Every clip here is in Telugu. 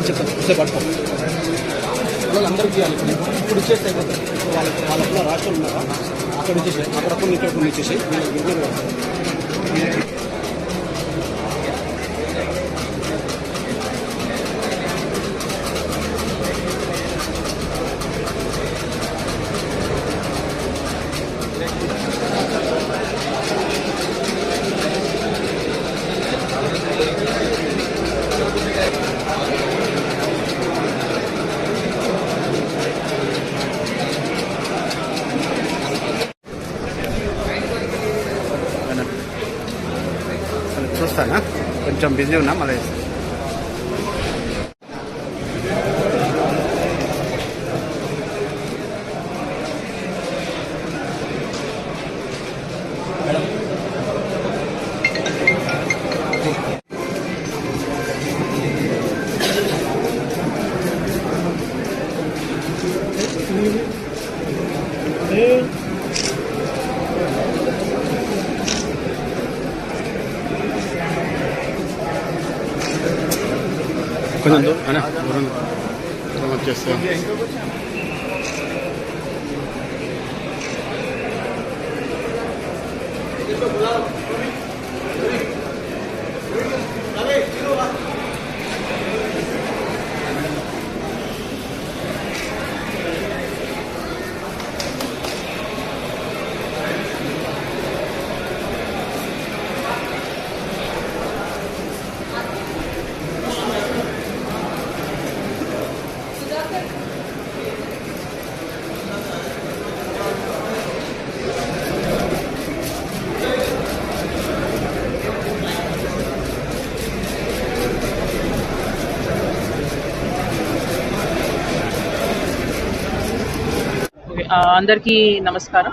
చెప్పండి పట్టుకోండి వాళ్ళందరికీ ఇప్పుడు ఇచ్చేస్తే వాళ్ళకి వాళ్ళ రాష్ట్రం ఉన్నారా? అక్కడ ఇచ్చేసి అక్కడ కొన్ని ఇక్కడ కొంచెం బిజీ ఉన్నా మళ్ళీ కొంచెం దూరం దూరం అందరికీ నమస్కారం.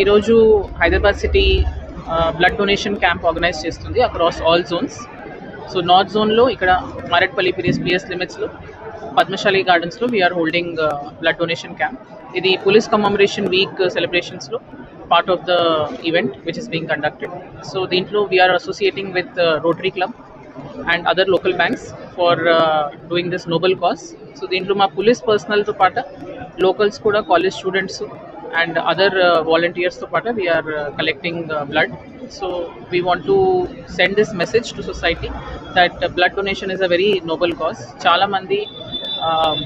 ఈరోజు Hyderabad city blood donation camp organise చేస్తుంది across all zones so north జోన్లో ఇక్కడ మారెట్పల్లి పిఎస్ పిఎస్ లిమిట్స్లో పద్మశాలి గార్డెన్స్లో we are holding blood donation camp ఇది police commemoration week సెలబ్రేషన్స్లో part of the event which is being conducted so దీంట్లో we are associating with rotary club and other local banks for doing this noble cause so దీంట్లో మా పోలీస్ పర్సనల్తో పాటు లోకల్స్ కూడా కాలేజ్ స్టూడెంట్స్ అండ్ అదర్ వాలంటీర్స్తో పాటు we are collecting blood so we want to send this message to society that blood donation is a very noble cause చాలామంది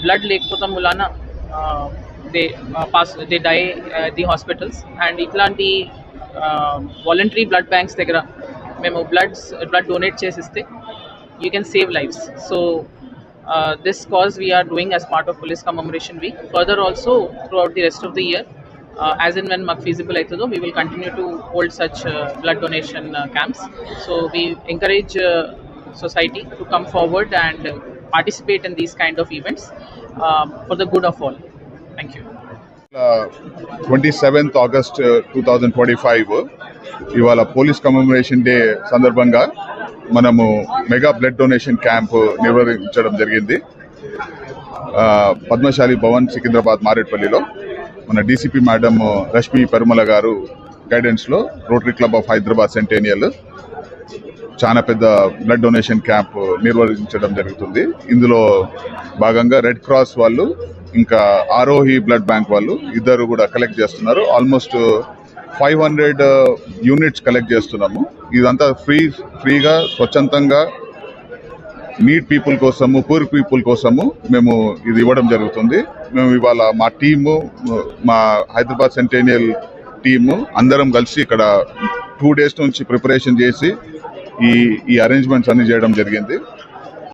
బ్లడ్ లేకపోతే ములాన they pass they die the hospitals and ఇట్లాంటి వాలంటరీ బ్లడ్ బ్యాంక్స్ దగ్గర మేము బ్లడ్స్ బ్లడ్ డొనేట్ చేసిస్తే You can save lives so this cause we are doing as part of police commemoration week further also throughout the rest of the year as and when మాకు ఫీజిబుల్ అవుతుందో we will continue to hold such blood donation camps so we encourage society to come forward and uh, participate in these kind of events uh, for the good of all. Thank you. Twenty seventh August two thousand twenty five ఇవాళ పోలీస్ కమమరేషన్ డే సందర్భంగా మనము మెగా బ్లడ్ డొనేషన్ క్యాంప్ నిర్వహించడం జరిగింది. పద్మశాలి భవన్ సికింద్రాబాద్ మారేట్పల్లిలో మన డీసీపీ మేడం రష్మి పెరుమల గారు గైడెన్స్లో rotary club of Hyderabad centennial చాలా పెద్ద బ్లడ్ డొనేషన్ క్యాంప్ నిర్వహించడం జరుగుతుంది. ఇందులో భాగంగా రెడ్ క్రాస్ వాళ్ళు ఇంకా ఆరోహి బ్లడ్ బ్యాంక్ వాళ్ళు ఇద్దరు కూడా కలెక్ట్ చేస్తున్నారు. Almost five hundred units collect చేస్తున్నాము. ఇదంతా ఫ్రీ ఫ్రీగా స్వచ్ఛందంగా నీట్ పీపుల్ కోసము పూర్ పీపుల్ కోసము మేము ఇది ఇవ్వడం జరుగుతుంది. మేము ఇవాళ మా టీము మా హైదరాబాద్ సెంటేనియల్ టీము అందరం కలిసి ఇక్కడ టూ డేస్ నుంచి ప్రిపరేషన్ చేసి ఈ ఈ అరేంజ్మెంట్స్ అన్ని చేయడం జరిగింది.